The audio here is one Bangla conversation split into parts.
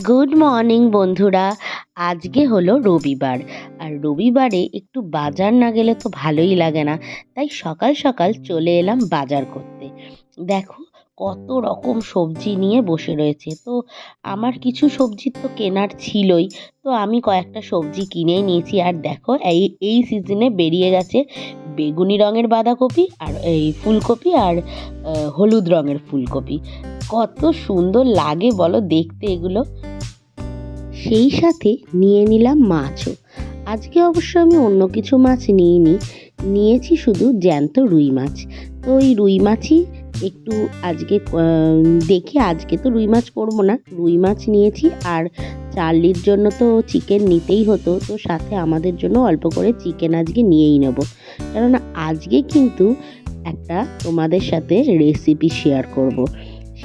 গুড মর্নিং বন্ধুরা। আজকে হলো রবিবার। আর রবিবারে একটু বাজার না গেলে তো ভালোই লাগে না। তাই সকাল সকাল চলে এলাম বাজার করতে। দেখো, কত রকম সবজি নিয়ে বসে রয়েছে। তো আমার কিছু সবজি তো কেনার ছিলই। তো আমি কয়েকটা সবজি কিনেই নিয়েছি। আর দেখো, এই এই সিজনে বেরিয়ে গেছে বেগুনি রঙের বাঁধাকপি আর এই ফুলকপি আর হলুদ রঙের ফুলকপি। কত সুন্দর লাগে বলো দেখতে এগুলো। সেই সাথে নিয়ে নিলাম মাছও। আজকে অবশ্য আমি অন্য কিছু মাছ নিইনি, নিয়েছি শুধু জ্যান্ত রুই মাছ। তো ওই রুই মাছই একটু আজকে দেখি আজকে তো রুই মাছ করব না। রুই মাছ নিয়েছি আর চার্লির জন্য তো চিকেন নিতেই হতো, তো সাথে আমাদের জন্য অল্প করে চিকেন আজকে নিয়েই নেব। কেননা আজকে কিন্তু একটা তোমাদের সাথে রেসিপি শেয়ার করব।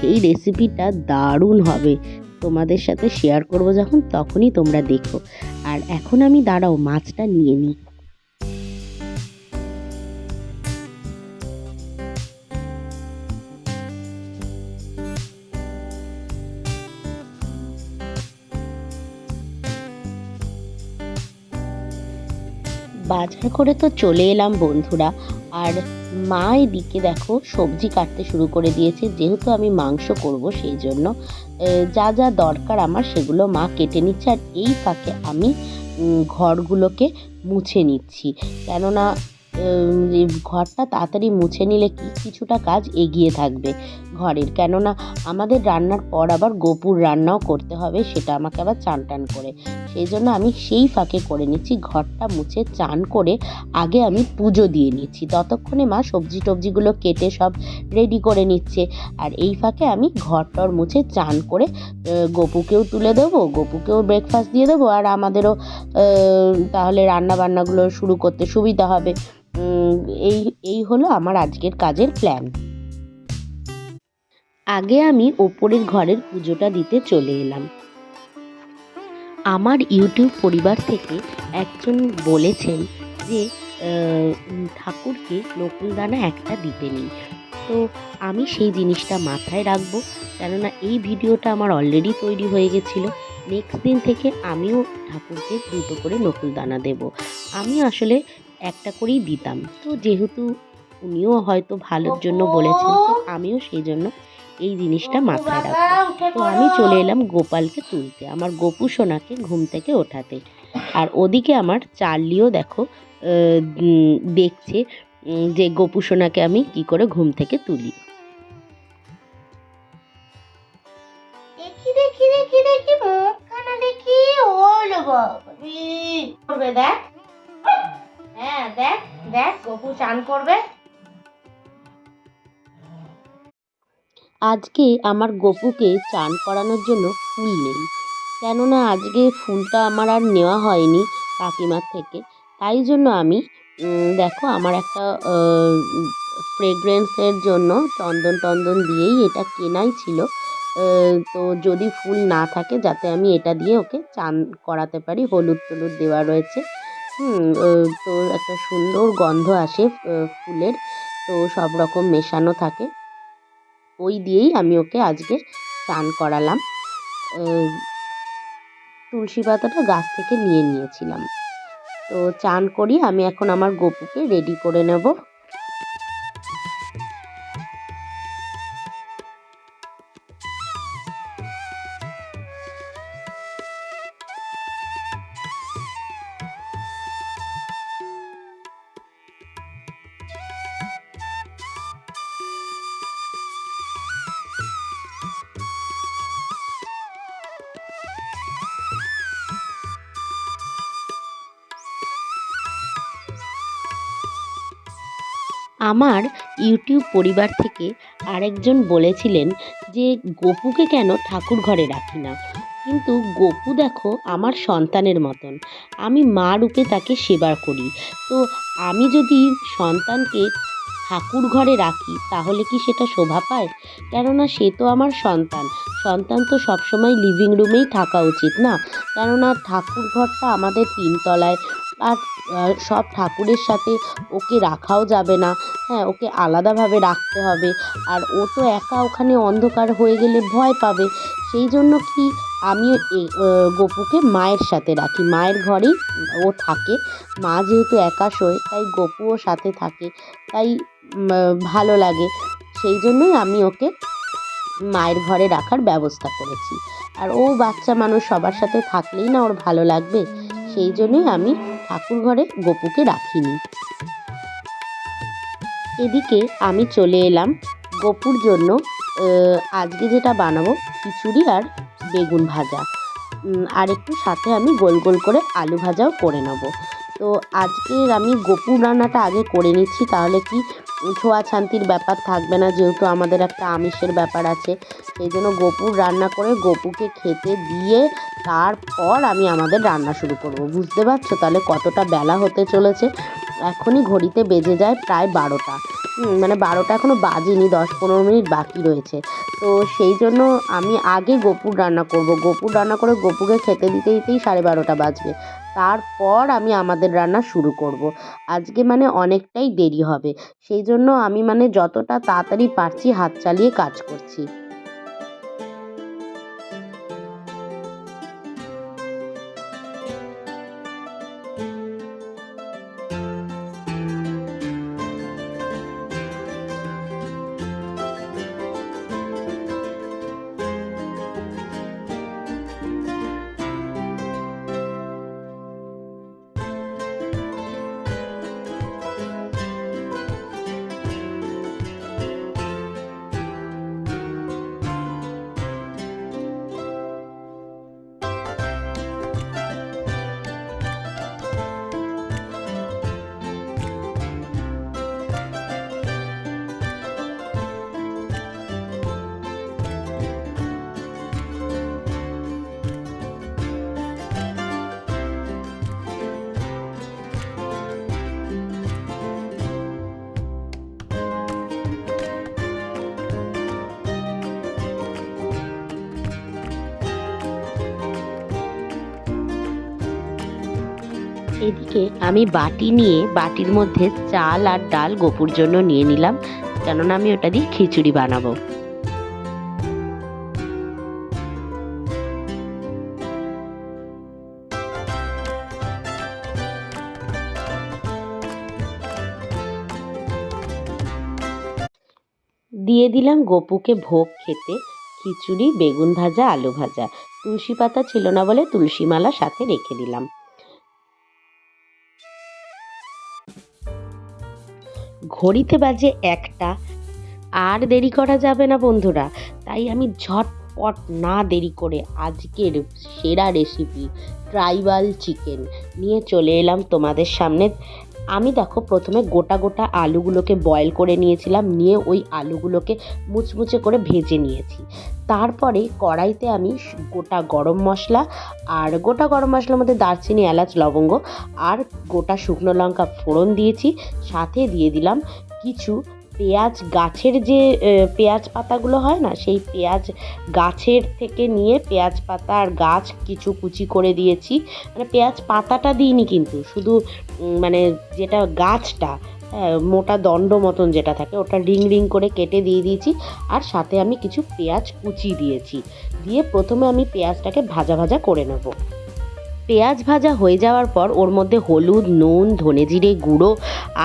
সেই রেসিপিটা দারুণ হবে। তোমাদের সাথে শেয়ার করব যখন, তখনই তোমরা দেখো। আর এখন আমি দাঁড়াও, মাছটা নিয়ে নিই। বাজার করে তো চলে এলাম বন্ধুরা। আর মা এদিকে দেখো সবজি কাটতে শুরু করে দিয়েছে। যেহেতু আমি মাংস করব সেই জন্য যা যা দরকার আমার সেগুলো মা কেটে নিচ্ছে আর এই ফাঁকে আমি ঘরগুলোকে মুছে নিচ্ছি। কেননা ঘরটা তাড়াতাড়ি মুছে নিলে কি কিছুটা কাজ এগিয়ে থাকবে। ঘরের। কেননা আমাদের রান্নার পর আবার গোপুর রান্নাও করতে হবে, সেটা আমাকে আবার চান টান করে। সেই জন্য আমি সেই ফাঁকে করে নিচ্ছি, ঘরটা মুছে চান করে আগে আমি পুজো দিয়ে নিচ্ছি। ততক্ষণে মা সবজি টবজিগুলো কেটে সব রেডি করে নিচ্ছে। আর এই ফাঁকে আমি ঘরটর মুছে চান করে গপুকেও তুলে দেবো, গোপুকেও ব্রেকফাস্ট দিয়ে দেবো, আর আমাদেরও তাহলে রান্না বান্নাগুলো শুরু করতে সুবিধা হবে। এই এই হলো আমার আজকের কাজের প্ল্যান আগে আমি ওপরের ঘরের পুজোটা দিতে চলে এলাম। আমার ইউটিউব পরিবার থেকে একজন বলেছেন যে ঠাকুরকে নকুলদানা একটা দিতে নেই। তো আমি সেই জিনিসটা মাথায় রাখব, কেননা এই ভিডিওটা আমার অলরেডি তৈরি হয়ে গেছিল। নেক্সট দিন থেকে আমিও ঠাকুরকে দুটো করে নকুলদানা দেব। আমি আসলে একটা করেই দিতাম। তো যেহেতু উনিও হয়তো ভালোর জন্য বলেছেন, তো আমিও সেই জন্য এই জিনিসটা মাথায় রাখব তো আমি চলে এলাম গোপালকে তুলতে আমার গোপু সোনাকে ঘুম থেকে ওঠাতে। আর ওদিকে আমার চার্লিও দেখো দেখছে যে গোপু সোনাকে আমি কি করে ঘুম থেকে তুলি। দেখি দেখি দেখি দেখি মুখখানা দেখি। ওলো বাবারে করবে দেখ। হ্যাঁ দেখ দেখ গপু চান করবে। আজকে আমার গপুকে চান করানোর জন্য ফুল নেই। কেননা আজকে ফুলটা আমার আর নেওয়া হয়নি কাকিমার থেকে। তাই জন্য আমি দেখো আমার একটা ফ্রেগ্রেন্সের জন্য চন্দন টন্দন দিয়েই এটা কেনাই ছিল। তো যদি ফুল না থাকে যাতে আমি এটা দিয়ে ওকে চান করাতে পারি, হলুদ টলুদ দেওয়া রয়েছে। তো একটা সুন্দর গন্ধ আসে ফুলের। তো সব রকম মেশানো থাকে। ওই দিয়েই আমি ওকে আজকে চান করালাম। তুলসী পাতাটা গাছ থেকে নিয়ে নিয়েছিলাম। তো চান করি, আমি এখন আমার গপুকে রেডি করে নেব। আমার ইউটিউব পরিবার থেকে আরেকজন বলেছিলেন যে, গপুকে কেন ঠাকুর ঘরে রাখি না? কিন্তু গপু দেখো আমার সন্তানের মতন। আমি মা রূপে তাকে সেবা করি। তো আমি যদি সন্তানকে ঠাকুর ঘরে রাখি, তাহলে কি সেটা শোভা পায়? কেননা সে তো আমার সন্তান। সন্তান তো সবসময় লিভিং রুমেই থাকা উচিত না। কেননা ঠাকুর ঘরটা আমাদের তিনতলায় আর সব ঠাকুরের সাথে ওকে রাখাও যাবে না। হ্যাঁ ওকে আলাদাভাবে রাখতে হবে। আর ও তো একা ওখানে অন্ধকার হয়ে গেলে ভয় পাবে। সেই জন্য কি আমি এ- আহ, গপুকে মায়ের সাথে রাখি। মায়ের ঘরেই ও থাকে। মা যেহেতু একা শোয় তাই গপুও সাথে থাকে। তাই ভালো লাগে। সেই জন্যই আমি ওকে মায়ের ঘরে রাখার ব্যবস্থা করেছি। আর ও বাচ্চা মানুষ সবার সাথে থাকলেই না ওর ভালো লাগবে। সেই জন্যই আমি ঠাকুর ঘরে গপুকে রাখিনি। এদিকে আমি চলে এলাম গপুর জন্য আজকে যেটা বানাবো খিচুড়ি আর বেগুন ভাজা। আর একটু সাথে আমি গোল গোল করে আলু ভাজাও করে নেব। তো আজকের আমি গোপুর রান্নাটা আগে করে নিচ্ছি, তাহলে কি ছোঁয়া ছান্তির ব্যাপার থাকবে না, যেহেতু আমাদের একটা আমিষের ব্যাপার আছে। সেই জন্য গোপুর রান্না করে গপুকে খেতে দিয়ে তারপর আমি আমাদের রান্না শুরু করব। বুঝতে পারছ তাহলে কতটা বেলা হতে চলেছে? এখনই ঘড়িতে বেজে যায় প্রায় বারোটা। মানে বারোটা এখনও বাজেনি, দশ পনেরো মিনিট বাকি রয়েছে। তো সেই জন্য আমি আগে গোপুর রান্না করব। গোপুর রান্না করে গপুকে খেতে দিতে দিতেই সাড়ে বারোটা বাজবে। তারপর আমি আমাদের রান্না শুরু করব। আজকে মানে অনেকটাই দেরি হবে। সেই জন্য আমি মানে যতটা তাড়াতাড়ি পারছি হাত চালিয়ে কাজ করছি। এদিকে আমি বাটি নিয়ে বাটির মধ্যে চাল আর ডাল গোপুর জন্য নিয়ে নিলাম। কেননা আমি ওটা দিয়ে খিচুড়ি বানাবো। দিয়ে দিলাম গপুকে ভোগ খেতে। খিচুড়ি, বেগুন ভাজা, আলু ভাজা। তুলসী পাতা ছিল না বলে তুলসী মালা সাথে রেখে দিলাম। ঘড়িতে বাজে একটা। আর দেরি করা যাবে না বন্ধুরা, তাই আমি ঝটপট না দেরি করে আজকের সেরা রেসিপি ট্রাইবাল চিকেন নিয়ে চলে এলাম তোমাদের সামনে। আমি দেখো প্রথমে গোটা গোটা আলুগুলোকে বয়েল করে নিয়েছিলাম, নিয়ে ওই আলুগুলোকে মুচমুচে করে ভেজে নিয়েছি। তারপরে কড়াইতে আমি গোটা গরম মশলা আর গোটা গরম মশলার মধ্যে দারচিনি, এলাচ, লবঙ্গ আর গোটা শুকনো লঙ্কা ফোড়ন দিয়েছি। সাথে দিয়ে দিলাম কিছু পেঁয়াজ গাছের যে পেঁয়াজ পাতাগুলো হয় না সেই পেঁয়াজ গাছের থেকে নিয়ে পেঁয়াজ পাতা আর গাছ কিছু কুচি করে দিয়েছি। মানে পেঁয়াজ পাতাটা দিইনি কিন্তু শুধু মানে যেটা গাছটা হ্যাঁ, মোটা দণ্ড মতন যেটা থাকে ওটা রিং রিং করে কেটে দিয়ে দিয়েছি আর সাথে আমি কিছু পেঁয়াজ কুচি দিয়েছি। দিয়ে প্রথমে আমি পেঁয়াজটাকে ভাজা ভাজা করে নেব। পেঁয়াজ ভাজা হয়ে যাওয়ার পর ওর মধ্যে হলুদ, নুন, ধনে জিরে গুঁড়ো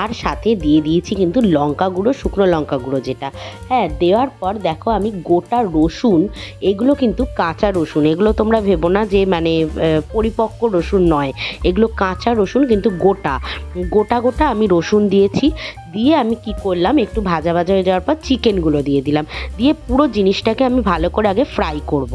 আর সাথে দিয়ে দিয়েছি কিন্তু লঙ্কা গুঁড়ো, শুকনো লঙ্কা গুঁড়ো যেটা হ্যাঁ দেওয়ার পর দেখো আমি গোটা রসুন, এগুলো কিন্তু কাঁচা রসুন, এগুলো তোমরা ভেবো না যে মানে পরিপক্ক রসুন নয়, এগুলো কাঁচা রসুন কিন্তু গোটা গোটা গোটা আমি রসুন দিয়েছি, দিয়ে আমি কি করলাম, একটু ভাজা ভাজা হয়ে যাওয়ার পর চিকেনগুলো দিয়ে দিলাম, দিয়ে পুরো জিনিসটাকে আমি ভালো করে আগে ফ্রাই করব।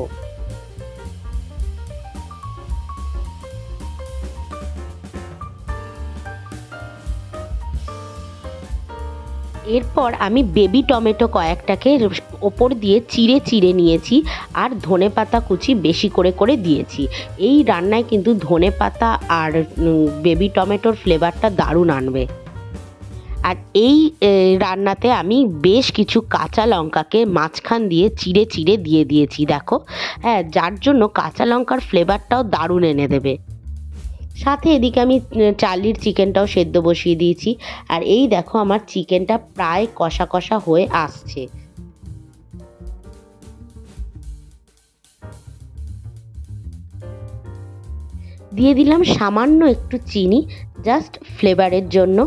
এরপর আমি বেবি টমেটো কয়েকটাকে ওপর দিয়ে চিড়ে চিড়ে নিয়েছি আর ধনে পাতা কুচি বেশি করে করে দিয়েছি। এই রান্নায় কিন্তু ধনে পাতা আর বেবি টমেটোর ফ্লেভারটা দারুণ আনবে। আর এই রান্নাতে আমি বেশ কিছু কাঁচা লঙ্কাকে মাঝখান দিয়ে চিড়ে চিড়ে দিয়ে দিয়েছি, দেখো। হ্যাঁ যার জন্য কাঁচা লঙ্কার ফ্লেভারটাও দারুণ এনে দেবে। সাথে এদিকে আমি চার্লির চিকেনটাও সেদ্ধ বসিয়ে দিয়েছি। আর এই দেখো আমার চিকেনটা প্রায় কষা কষা হয়ে আসছে। দিয়ে দিলাম সামান্য একটু চিনি জাস্ট ফ্লেভারের জন্য।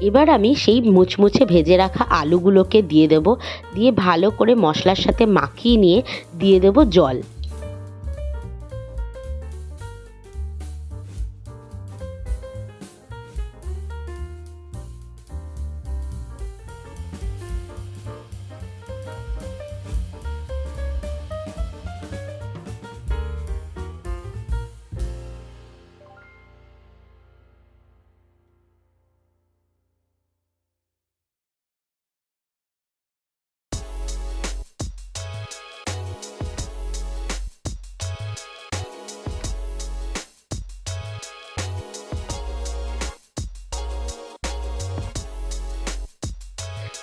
এবার আমি সেই মুচমুচে ভেজে রাখা আলুগুলোকে দিয়ে দেব, দিয়ে ভালো করে মশলার সাথে মাখিয়ে নিয়ে দিয়ে দেব জল।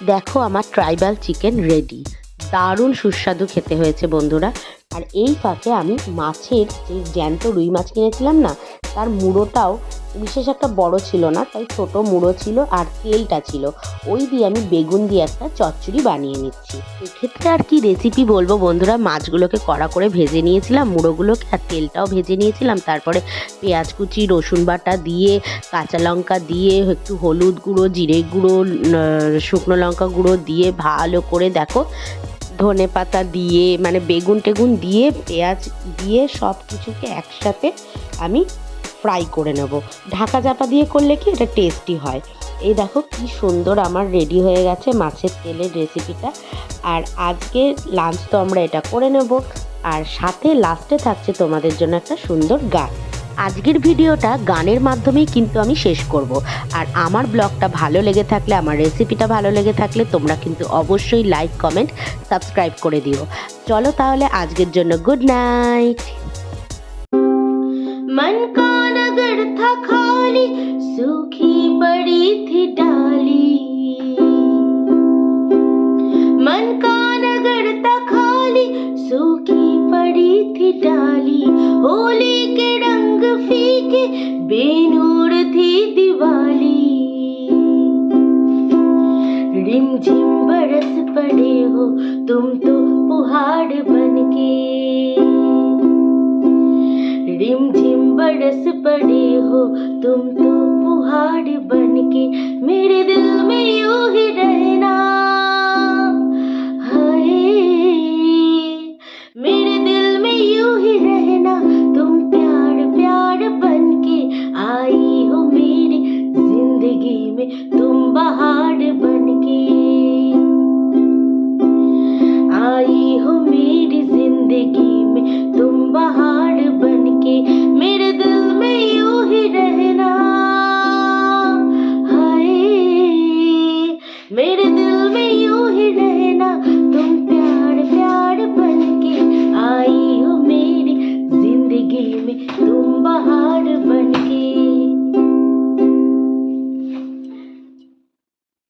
দেখো আমার ট্রাইবাল চিকেন রেডি দারুণ সুস্বাদু খেতে হয়েছে বন্ধুরা। আর এই ফাঁকে আমি মাছের যে জ্যান্ত রুই মাছ কিনেছিলাম না, তার মুড়োটাও বিশেষ একটা বড় ছিল না, তাই ছোট মুড়ো ছিল আর তেলটা ছিল। ওই দিয়ে আমি বেগুন দিয়ে একটা চচ্চড়ি বানিয়ে নিচ্ছি। এক্ষেত্রে আর কি রেসিপি বলব বন্ধুরা, মাছগুলোকে কড়া করে ভেজে নিয়েছিলাম, মুড়োগুলোকে আর তেলটাও ভেজে নিয়েছিলাম। তারপরে পেঁয়াজ কুচি, রসুন বাটা দিয়ে, কাঁচা লঙ্কা দিয়ে, একটু হলুদ গুঁড়ো, জিরে গুঁড়ো শুকনো লঙ্কা গুঁড়ো দিয়ে ভালো করে দেখো, ধনে পাতা দিয়ে মানে বেগুন টেগুন দিয়ে, পেঁয়াজ দিয়ে সব কিছুকে একসাথে আমি ফ্রাই করে নেব। ঢাকা চাপা দিয়ে করলে কি এটা টেস্টি হয়। এই দেখো কি সুন্দর আমার রেডি হয়ে গেছে মাছের তেলের রেসিপিটা আর আজকে লাঞ্চ তো আমরা এটা করে নেব। আর সাথে লাস্টে থাকছে তোমাদের জন্য একটা সুন্দর গান। আজকের ভিডিওটা গানের মাধ্যমেই কিন্তু আমি শেষ করব। আর আমার ব্লগটা ভালো লেগে থাকলে, আমার রেসিপিটা ভালো লেগে থাকলে তোমরা কিন্তু অবশ্যই লাইক কমেন্ট সাবস্ক্রাইব করে দিও। চলো তাহলে আজকের জন্য গুড নাইট झिम झिम बरस पड़े हो, तुम तो फुहार बन के मेरे दिल में यूँ ही रहे।